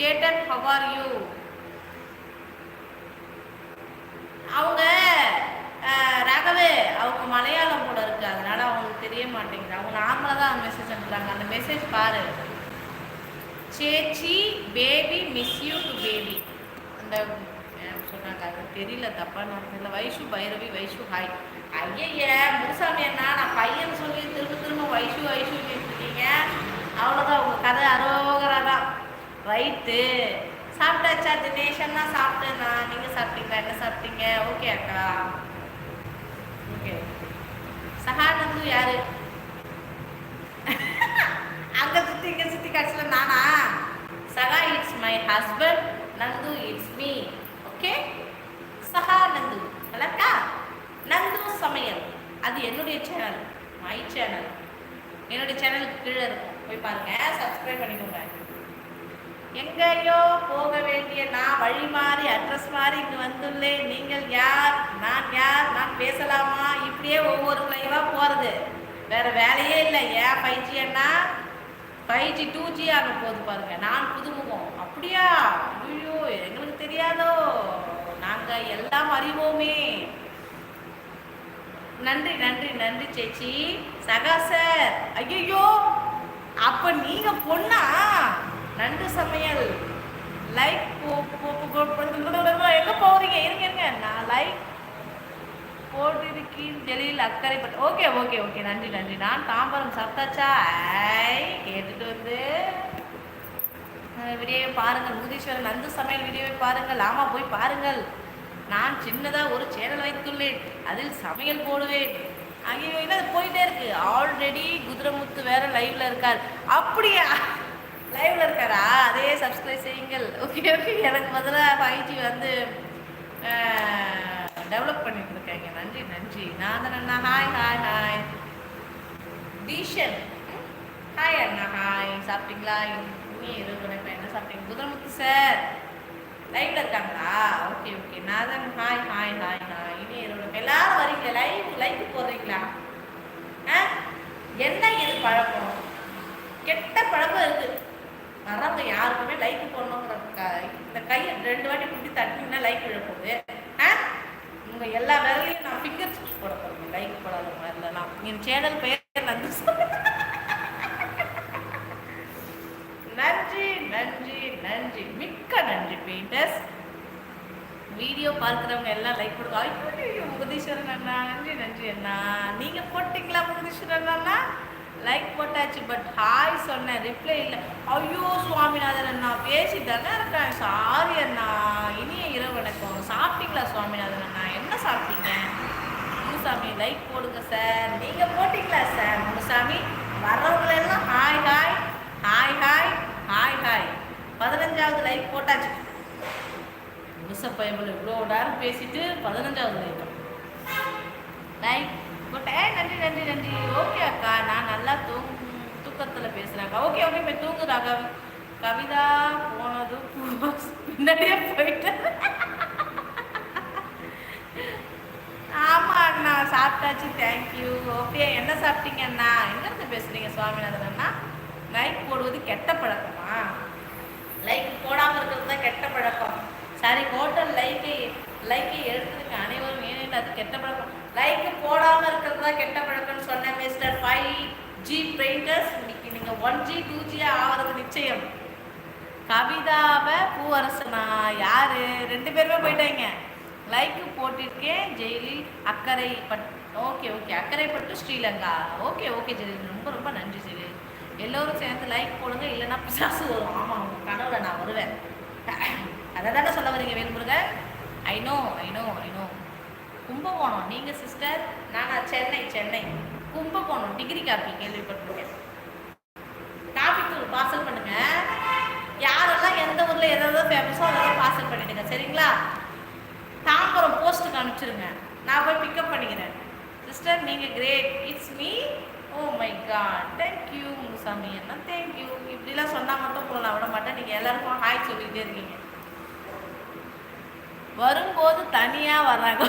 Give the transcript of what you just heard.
Satan how are you அவங்க அஹ், ராகவே அவங்க மலையாளம் போல இருக்கு. அதனால அவங்களுக்கு தெரிய மாட்டேங்குது. அவங்க நார்மலாக தான் மெசேஜ் அனுப்புறாங்க. அந்த மெசேஜ் பாரு. சேச்சி baby miss you too baby அந்த சொன்னாங்க. அது தெரியல. தப்பா நான் தெரியல. வைஷு பைரவி வைஷு ஹாய் ஐயய்ய முருசாமி அண்ணா நான் பையன் சொல்லி திரும்ப திரும்ப வைஷு வைஷு இருக்கீங்க அவ்வளோதான் உங்கள் கதை அரோகரா தான் ரைட்டு. சாப்பிட்டாச்சா தினேஷ் அண்ணா சாப்பிட்டேண்ணா நீங்கள் சாப்பிட்டீங்களா என்ன சாப்பிட்டீங்க? ஓகே அக்கா. ஓகே. சகானந்து யாரு? அங்க சுத்தி இங்க சுத்தி கடைசியில நானா? சகா it's my husband Nandu it's me okay? சகா நந்து. அக்கா நந்து சமையல். அது என்னுடைய சேனல் மை சேனல் என்னுடைய சேனலுக்கு கீழே இருக்கும். போய் பாருங்க. சப்ஸ்கிரைப் பண்ணிக்கோங்க. எங்கேயோ போக வேண்டிய நான் வழி மாறி அட்ரஸ் மாறி இங்கு வந்துள்ளேன். நீங்கள் யார்? நான் யார்? நான் பேசலாமா? இப்படியே ஒவ்வொரு லைவாக போகிறது வேற வேலையே இல்லை. ஏன் ஃபைவ் ஜி அண்ணா? ஃபைவ் ஜி டூ ஜி ஆக போகுது பாருங்க. நான் புதுமுகம். அப்படியா? ஐயோ எங்களுக்கு தெரியாதோ? நாங்கள் எல்லாம் அறிவோமே. நன்றி நன்றி நன்றி சேச்சி. சகா சார் ஐயோ அப்போ நீங்கள் பொண்ணா? நண்டு சமையல் லைக் எங்க போறீங்க இருங்க இருங்க நான் லைக் போட்டிருக்கேன் ஜெலியில் அக்கறைப்பட்டு ஓகே ஓகே ஓகே நன்றி நன்றி நான் தாம்பரம் சாப்பிட்டாச்சா கேட்டுட்டு வந்து வீடியோவை பாருங்கள் முகதீஸ்வரன் நந்து சமையல் வீடியோவை பாருங்கள் ஆமா போய் பாருங்கள் நான் சின்னதாக ஒரு சேனல் வைத்துள்ளேன் அதில் சமையல் போடுவேன் அங்கே அது போயிட்டே இருக்கு ஆல்ரெடி குதிரமுத்து வேற லைவ்ல இருக்கார் அப்படியா சப்ஸ்கிரைப் செய்யுங்கள். ஓகே ஓகே எனக்கு முதல்ல ஃபைவ் ஜி வந்து டெவலப் பண்ணிட்டு இருக்காங்க நன்றி நன்றி. நான் தான் அண்ணா hi hi hi Dheeshan. Hi அண்ணா. ஹாய் சாப்பிட்டீங்களா? இனி இருபது என்ன சாப்பிட்டீங்க? குதிரமுத்து சார். லைவ்ல இருக்காங்களா? Okay okay Nathan hi hi hi hi இனி இருபது எல்லாரும் வரீங்களா லைவ் லைவ் போடுறீங்களா? ஆ? என்ன இது பழக்கம்? கெட்ட பழக்கம் இருக்கு. வரவங்க யாருக்குமே லைக் போடணுங்கிற க- இந்த கையை ரெண்டு வாட்டி பிடிச்சி தட்டினீங்கன்னா லைக் விழப்போகுது ஆ? உங்க எல்லா வேலையும் நான் ஃபிங்கர் சிப்ஸ் போட போறேன். லைக் போடாத மாதிரிலாம். என் சேனல் பெயர் நன்றி நன்றி நன்றி நன்றி. மிக்க நன்றி பெயிண்டர்ஸ் வீடியோ பார்க்குறவங்க எல்லாம் லைக் கொடுக்க ஐயோ முகதீஸ்வரன் அண்ணா. நன்றி நன்றி அண்ணா. நீங்கள் போட்டிங்களா முகதீஸ்வரன் அண்ணா? லைக் போட்டாச்சு பட் ஹாய் சொன்னேன் ரிப்ளை இல்லை. ஐயோ சுவாமிநாதன் அண்ணா தானே இருக்கேன். சாரி அண்ணா இனிய இரவு வணக்கம். சாப்பிட்டீங்களா சுவாமிநாதன் அண்ணா? என்ன சாப்பிட்டீங்க? முனுசாமி லைக் போடுங்க சார் நீங்கள் போட்டிங்களா sir Munusamy வர்றவங்களெல்லாம் hi hi hi hi hi hi பதினஞ்சாவது லைக் போட்டாச்சு. முச பயபுல இவ்வளோ நேரம் பேசிட்டு பதினஞ்சாவது லைக் லைக் போட்டேன். நன்றி நன்றி ஓகே அக்கா நான் நல்லா தூங் தூக்கத்தில் பேசுகிறேன் ஓகே ஓகே இப்போ தூங்குதா கவி கவிதா போனது பின்னாடியே போயிட்டு. ஆமா அண்ணா சாப்பிட்டாச்சு. தேங்க்யூ ஓகே என்ன சாப்பிட்டீங்க அண்ணா? எங்கேருந்து பேசுறீங்க சுவாமிநாதன் அண்ணா? லைக் போடுவது கெட்ட பழக்கமா? லைக் போடாமல் இருக்கிறது தான் கெட்ட பழக்கம். சரி ஹோட்டல் லைக்கை லைக்கை எடுத்துருங்க அனைவரும் ஏனென்று அது கெட்ட பழக்கம். லைக்கு போடாமல் இருக்கிறது தான் கெட்ட பழக்கம்னு சொன்னேன் மிஸ்டர் ஃபைவ் ஜி பெயிண்டர்ஸ் இன்னைக்கு நீங்கள் ஒன் ஜி டூ ஜி ஆகிறது நிச்சயம். கவிதாவை பூவரசனா? யாரு? ரெண்டு பேருமே போயிட்டாங்க. லைக்கு போட்டிருக்கேன் ஜெயிலில் அக்கறை பட் ஓகே ஓகே அக்கறைப்பட்டு ஸ்ரீலங்கா. ஓகே ஓகே ஜெயிலில் ரொம்ப ரொம்ப நன்றி ஜெயிலில் எல்லோரும் சேர்ந்து லைக் போடுங்க இல்லைன்னா பிசாசு வரும். ஆமாம் உங்கள் கனவுல நான் வருவேன். அதை தானே சொல்ல வரீங்க Velmurugan? I know I know I know Kumbakonam. நீங்கள் சிஸ்டர் நானா சென்னை சென்னை. கும்பகோணம். டிகிரி காப்பி கேள்விப்பட்டிருக்கேன். காப்பி தூள் பார்சல் பண்ணுங்க. யாரெல்லாம் எந்த ஊர்ல எதாவது ஃபேமஸோ அதெல்லாம் பார்சல் பண்ணிடுங்க. சரிங்களா? தாம்பரம் போஸ்ட்டுக்கு அனுப்பிச்சிருங்க. நான் போய் பிக்கப் பண்ணிக்கிறேன். சிஸ்டர் நீங்கள் great it's me oh my God thank you Munusamy Anna. Thank you இப்படிலாம் சொன்னால் மட்டும் உங்களை நான் விட மாட்டேன். நீங்கள் எல்லாருக்கும் ஹாய் சொல்லிகிட்டே இருக்கீங்க. வரும்போது தனியாக வர்றாங்க.